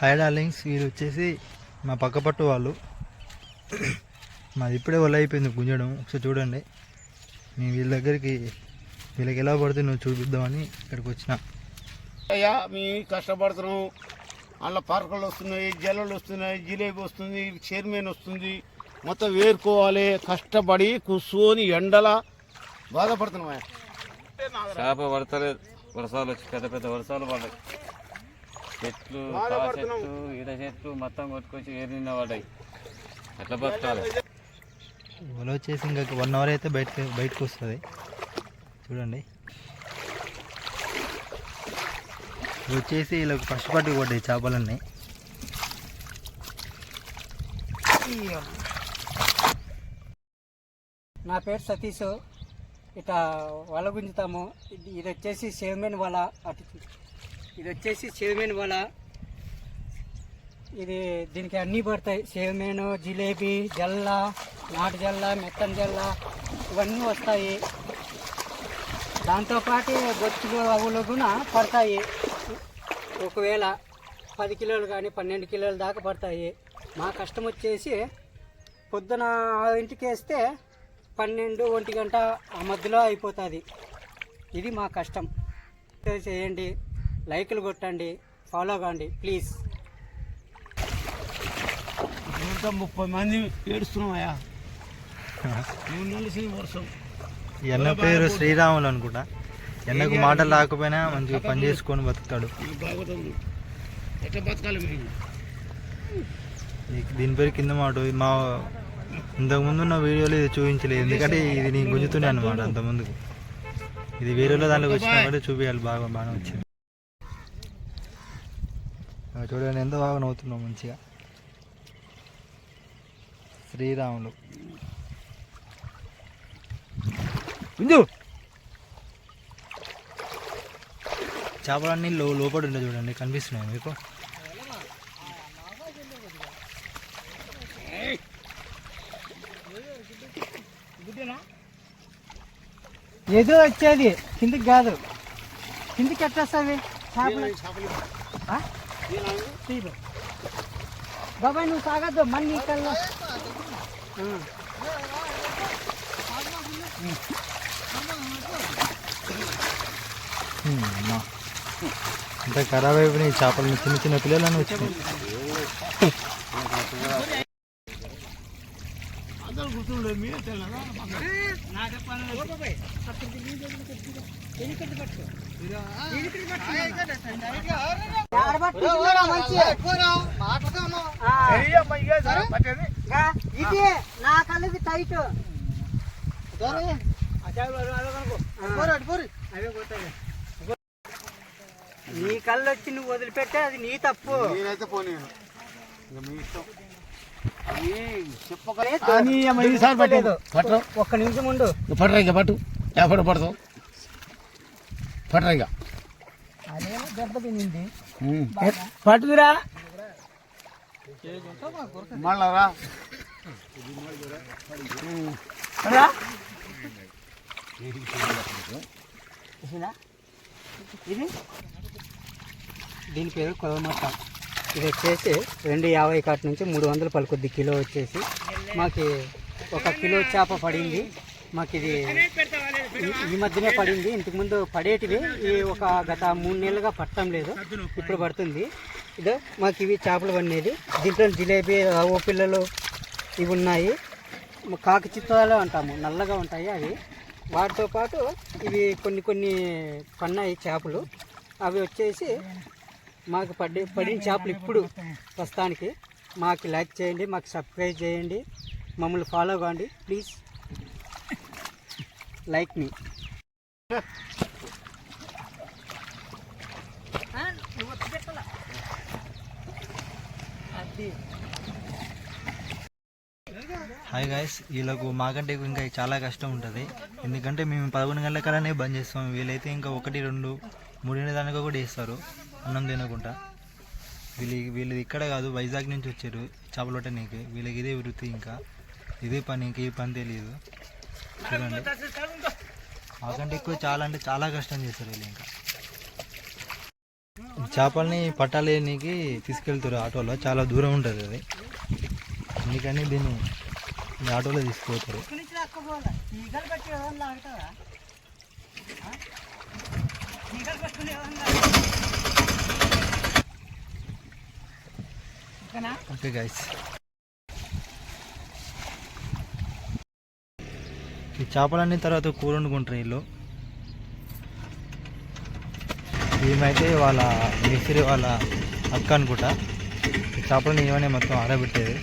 Hi darlings వీరు వచ్చేసి మా పక్క పట్టు వాళ్ళు. మాది ఇప్పుడే వల్ల అయిపోయింది గుంజడం. ఒకసారి చూడండి. నేను వీళ్ళ దగ్గరికి వీళ్ళకి ఎలా పడితే నువ్వు చూపిద్దామని ఇక్కడికి వచ్చిన. అయ్యా మేము కష్టపడుతున్నాం. అందులో పరకలు వస్తున్నాయి జల్లలు వస్తున్నాయి జిలేబీ వస్తుంది చైర్మన్ వస్తుంది. మొత్తం వేరుకోవాలి కష్టపడి కూర్చొని ఎండల బాధపడుతున్నాం. చేప పడతలేదు. వర్షాలు వచ్చి పెద్ద పెద్ద వర్షాలు పడ్డాయి. చెట్లు. చెట్లు ఈడ చెట్లు మొత్తం కొట్టుకొచ్చి ఏరి నిన్న పడ్డాయి. ఎట్లా బతకాలి? వల వచ్చేసి ఇంకా వన్ అవర్ అయితే బయటకు బయటకు వస్తుంది. చూడండి. వచ్చేసి ఇలా ఫస్ట్ పట్టుకు పడ్డాయి చేపలన్నీ నా పేరు సతీష్. ఇట్లా వల గుంజుతాము. ఇది ఇది వచ్చేసి సేవ్మెన్ వల అటు ఇది వచ్చేసి సేవ్మెన్ వల. ఇది దీనికి అన్నీ పడతాయి. సేవ్మెన్ జిలేబీ జల్ల నాటు జల్ల మెత్తన జల్ల ఇవన్నీ వస్తాయి. దాంతోపాటు బొచ్చులు అవులు కూడా పడతాయి. ఒకవేళ పది కిలోలు కానీ పన్నెండు కిలోల దాకా పడతాయి. మా కష్టం వచ్చేసి పొద్దున ఇంటికి వేస్తే పన్నెండు ఒంటి గంట ఆ మధ్యలో అయిపోతుంది. ఇది మా కష్టం. చేయండి లైకులు కొట్టండి ఫాలో కాండి ప్లీజ్. ముప్పై మంది ఏడుస్తున్నాం అయ్యా మూడు నెలలు వర్షం. ఈ అన్న పేరు శ్రీరాములు అనుకుంటా? ఎన్నకు మాటలు రాకపోయినా మంచిగా పని చేసుకొని బతుకుతాడు. దీని పేరు కింద మాట మా ఇంతకుముందు ఉన్న వీడియోలో ఇది చూపించలేదు. ఎందుకంటే ఇది నేను గుంజుతుండే అనమాట అంత ముందుకు ఇది వీడియోలో దాంట్లోకి వచ్చినా కూడా చూపించాలి బాగా బాగా వచ్చింది. చూడండి ఎంత బాగా నవ్వుతున్నావు మంచిగా. శ్రీరాములు. గుంజు చేపలన్నీ లో లోపల ఉండే చూడండి కనిపిస్తున్నాయి మీకు? ఏదో వచ్చేది. కిందికి కాదు. కిందికి ఎట్టేస్తుంది చేపలు. బాబాయ్ నువ్వు సాగద్దు. మళ్ళీ నీ. అంత ఖరాబ్ అయిపోయినాయి చేపలు. చిన్న చిన్న పిల్లలని వచ్చినాయి. ఇది నా కళ్ళకి టైట్. నీ కళ్ళు వచ్చి నువ్వు వదిలిపెట్టే అది నీ తప్పు. నేనైతే ఇక మీ ఇష్టం అది చెప్పక లేదు. అని ఈసారి పట్టలేదు పట్టరు ఒక్క నిమిషం ఉండు. పట్టరా ఇక పట్టు. ఎప్పుడు పడతావు పట్టరా ఇక. పట్టుదిరా మళ్ళా రా? ఇది? దీని పేరు కొలమట్ట ఇది వచ్చేసి రెండు యాభై కాటి నుంచి మూడు వందల పలుకొద్ది కిలో వచ్చేసి. మాకు ఒక కిలో చేప పడింది. మాకు ఇది ఈ- మధ్యనే పడింది. ఇంతకుముందు పడేటివి ఈ ఒక గత మూడు నెలలుగా పట్టడం లేదు. ఇప్పుడు పడుతుంది. ఇదో మాకు ఇవి చేపలు పడినది దీంట్లో జిలేబీ ఓ పిల్లలు ఇవి ఉన్నాయి. కాకి చిత్తాలు అంటాము. నల్లగా ఉంటాయి అవి. వాటితో పాటు ఇవి కొన్ని కొన్ని పన్నాయి చేపలు. అవి వచ్చేసి మాకు పడి పడిన చేపలు ఇప్పుడు ప్రస్తుతానికి. మాకు లైక్ చేయండి మాకు సబ్స్క్రైబ్ చేయండి మమ్మల్ని ఫాలో కావండి ప్లీజ్. లైక్ మీ. హాయ్ గాయస్ వీళ్ళకు మాకంటే ఇంకా చాలా కష్టం ఉంటుంది. ఎందుకంటే మేము పదకొండు గంటల కల్లానే బంద్ చేస్తాం. వీళ్ళైతే ఇంకా ఒకటి రెండు మూడింటి దానికా కూడా వేస్తారు అన్నం తినకుండా వీళ్ళు వీళ్ళు ఇక్కడ కాదు వైజాగ్ నుంచి వచ్చారు చేపలొట్టనీకి. వీళ్ళకి ఇదే వృత్తి ఇంకా. ఇదే పని ఇంకా ఏ పని తెలియదు చూడండి. మాకంటే ఎక్కువ చాలా అంటే చాలా కష్టం చేస్తారు వీళ్ళు ఇంకా. చేపల్ని పట్టాలేనికి తీసుకెళ్తారు ఆటోలో. చాలా దూరం ఉంటుంది అది. అందుకని దీన్ని ఈ ఆటోలో తీసుకుపోతారు. Okay guys. ఈ చేపలన్నీ తర్వాత కూర వండుకుంటారు వీళ్ళు. ఏమైతే వాళ్ళ మేస్త్రి వాళ్ళ అక్క అనుకుంటా. ఈ చేపలని ఏమనే మొత్తం ఆరబెట్టేది.